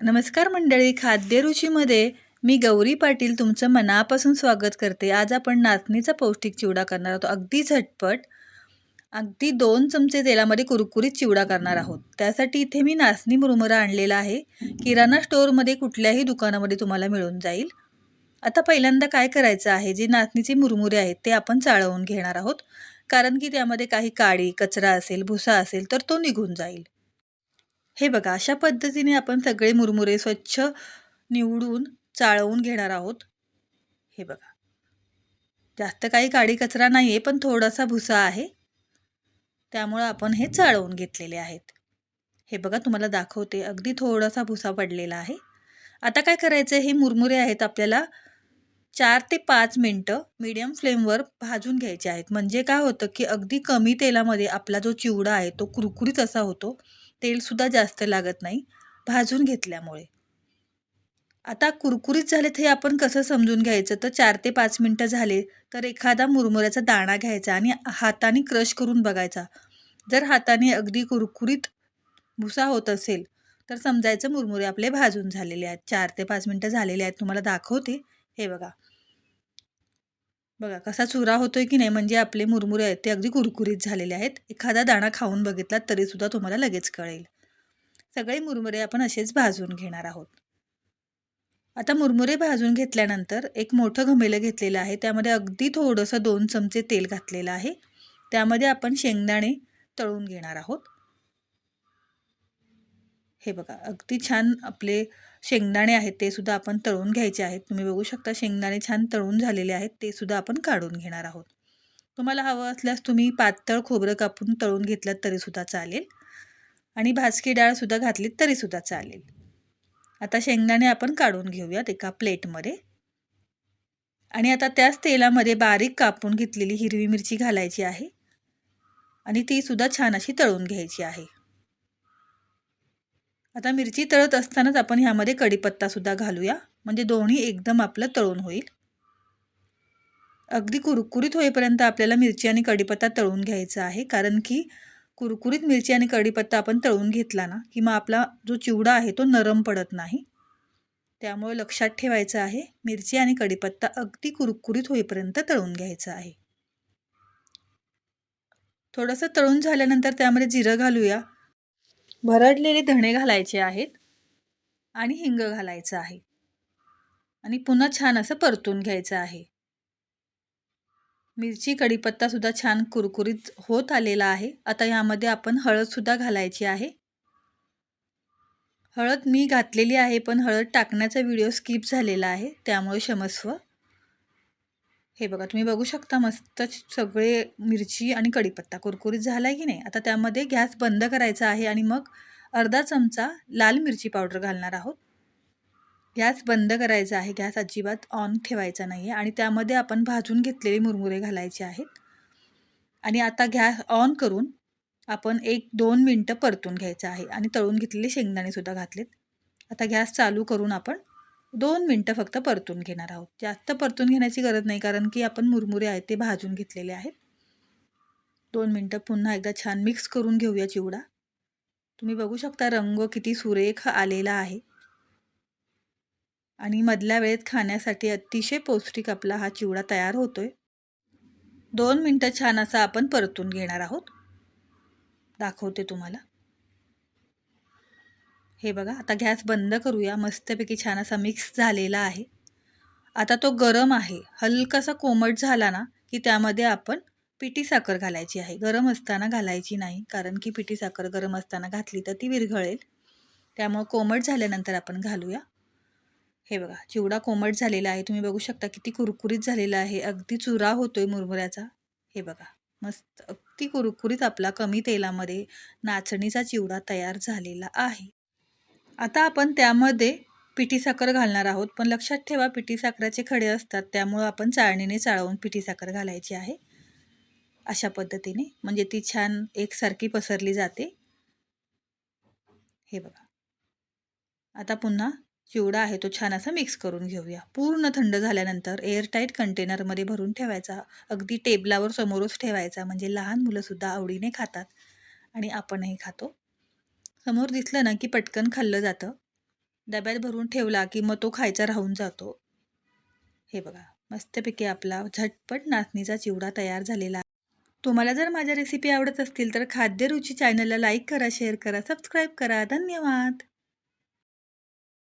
नमस्कार मंडळी खाद्यरुचीमध्ये मी गौरी पाटील तुमचं मनापासून स्वागत करते. आज आपण नाचणीचा पौष्टिक चिवडा करणार आहोत. अगदी झटपट अगदी दोन चमचे तेलामध्ये कुरकुरीत चिवडा करणार आहोत. त्यासाठी इथे मी नाचणी मुरमुरा आणलेला आहे. किराणा स्टोअरमध्ये कुठल्याही दुकानामध्ये तुम्हाला मिळून जाईल. आता पहिल्यांदा काय करायचं आहे? जे नाचणीचे मुरमुरे आहेत ते आपण चाळवून घेणार आहोत. कारण की त्यामध्ये काही काळी कचरा असेल भुसा असेल तर तो निघून जाईल. हे बघा अशा पद्धतीने आपण सगळे मुरमुरे स्वच्छ निवडून चाळवून घेणार आहोत. हे बघा. जास्त काही काडी कचरा नाही आहे पण थोडासा भुसा आहे. त्यामुळं आपण हे चाळवून घेतलेले आहेत. हे बघा तुम्हाला दाखवते. अगदी थोडासा भुसा पडलेला आहे. आता काय करायचं हे मुरमुरे आहेत आपल्याला चार ते पाच मिनटं मीडियम फ्लेमवर भाजून घ्यायचे आहेत. म्हणजे काय होतं की अगदी कमी तेलामध्ये आपला जो चिवडा आहे तो कुरकुरीत असा होतो. तेलसुद्धा जास्त लागत नाही भाजून घेतल्यामुळे. आता कुरकुरीत झालेत हे आपण कसं समजून घ्यायचं? तर चार ते पाच मिनटं झाले तर एखादा मुरमुऱ्याचा दाणा घ्यायचा आणि हाताने क्रश करून बघायचा. जर हाताने अगदी कुरकुरीत भुसा होत असेल तर समजायचं मुरमुरे आपले भाजून झालेले आहेत. चार ते पाच मिनटं झालेले आहेत तुम्हाला दाखवते. हे बघा. बघा कसा चुरा होतोय की नाही म्हणजे आपले मुरमुरे आहेत ते अगदी कुरकुरीत झालेले आहेत. एखादा दाणा खाऊन बघितला तरीसुद्धा तुम्हाला लगेच कळेल. सगळे मुरमुरे आपण असेच भाजून घेणार आहोत. आता मुरमुरे भाजून घेतल्यानंतर एक मोठं घमेलं घेतलेलं आहे. त्यामध्ये अगदी थोडंसं दोन चमचे तेल घातलेलं आहे. त्यामध्ये आपण शेंगदाणे तळून घेणार आहोत. हे बघा अगदी छान आपले शेंगदाणे आहेत ते सुद्धा आपण तळून घ्यायचे आहेत. तुम्ही बघू शकता शेंगदाणे छान तळून झालेले आहेत ते सुद्धा आपण काढून घेणार आहोत. तुम्हाला हवं असल्यास तुम्ही पातळ खोबरं कापून तळून घेतलं तरीसुद्धा चालेल. आणि भाजकी डाळसुद्धा घातलीत तरीसुद्धा चालेल. आता शेंगदाणे आपण काढून घेऊयात एका प्लेटमध्ये. आणि आता त्याच तेलामध्ये बारीक कापून घेतलेली हिरवी मिरची घालायची आहे. आणि तीसुद्धा छान अशी तळून घ्यायची आहे. आता मिरची तळत असतानाच आपण ह्यामध्ये कढीपत्तासुद्धा घालूया. म्हणजे दोन्ही एकदम आपलं तळून होईल. अगदी कुरकुरीत होईपर्यंत आपल्याला मिरची आणि कढीपत्ता तळून घ्यायचा आहे. कारण की कुरकुरीत मिरची आणि कढीपत्ता आपण तळून घेतला ना की मग आपला जो चिवडा आहे तो नरम पडत नाही. त्यामुळे लक्षात ठेवायचं आहे मिरची आणि कढीपत्ता अगदी कुरकुरीत होईपर्यंत तळून घ्यायचा आहे. थोडंसं तळून झाल्यानंतर त्यामध्ये जिरं घालूया. भरडलेले धणे घालायचे आहेत आणि हिंग घालायचं आहे. आणि पुन्हा छान असं परतून घ्यायचं आहे. मिरची कढीपत्तासुद्धा छान कुरकुरीत होत आलेला आहे. आता यामध्ये आपण हळदसुद्धा घालायची आहे. हळद मी घातलेली आहे पण हळद टाकण्याचा व्हिडिओ स्किप झालेला आहे त्यामुळे क्षमस्व. हे बघा तुम्ही बघू शकता मस्त सगळे मिरची आणि कढीपत्ता कुरकुरीत झाला आहे की नाही? आता त्यामध्ये गॅस बंद करायचा आहे आणि मग अर्धा चमचा लाल मिरची पावडर घालणार आहोत. गॅस बंद करायचा आहे गॅस अजिबात ऑन ठेवायचा नाही आहे आणि त्यामध्ये आपण भाजून घेतलेले मुरमुरे घालायचे आहेत. आणि आता गॅस ऑन करून आपण एक दोन मिनटं परतून घ्यायचं आहे आणि तळून घेतलेले शेंगदाणेसुद्धा घातलेत. आता गॅस चालू करून आपण दोन मिनटं फक्त परतून घेणार आहोत. जास्त परतून घेण्याची गरज नाही कारण की आपण मुरमुरे आहेत ते भाजून घेतलेले आहेत. दोन मिनटं पुन्हा एकदा छान मिक्स करून घेऊया चिवडा. तुम्ही बघू शकता रंग किती सुरेख आलेला आहे. आणि मधल्या वेळेत खाण्यासाठी अतिशय पौष्टिक आपला हा चिवडा तयार होतोय. दोन मिनटं छान असा आपण परतून घेणार आहोत. दाखवते तुम्हाला. हे बघा आता गॅस बंद करूया. मस्तपैकी छान असा मिक्स झालेला आहे. आता तो गरम आहे. हलकासा कोमट झाला ना की त्यामध्ये आपण पिठी साखर घालायची आहे. गरम असताना घालायची नाही कारण की पिठी साखर गरम असताना घातली तर ती विरघळेल. त्यामुळं कोमट झाल्यानंतर आपण घालूया. हे बघा चिवडा कोमट झालेला आहे. तुम्ही बघू शकता किती कुरकुरीत झालेला आहे. अगदी चुरा होतोय मुरमुऱ्याचा. हे बघा मस्त अगदी कुरकुरीत आपला कमी तेलामध्ये नाचणीचा चिवडा तयार झालेला आहे. आता आपण त्यामध्ये पिठी साखर घालणार आहोत पण लक्षात ठेवा पिठी साखराचे खडे असतात त्यामुळं आपण चाळणीने चाळवून पिठी साखर घालायची आहे. अशा पद्धतीने म्हणजे ती छान एकसारखी पसरली जाते. हे बघा. आता पुन्हा चिवडा आहे तो छान असा मिक्स करून घेऊया. पूर्ण थंड झाल्यानंतर एअरटाईट कंटेनरमध्ये भरून ठेवायचा. अगदी टेबलावर समोरच ठेवायचा म्हणजे लहान मुलंसुद्धा आवडीने खातात. आणि आपणही खातो. समोर दिसलं ना की पटकन खाल्लं जातं. डब्यात भरून ठेवला की मग तो खायचा राहून जातो. हे बघा मस्तपैकी आपला झटपट नाचणीचा चिवडा तयार झालेला तुम्हाला जर माझ्या रेसिपी आवडत असतील तर खाद्यरुची चॅनलला लाईक करा शेअर करा सबस्क्राईब करा. धन्यवाद!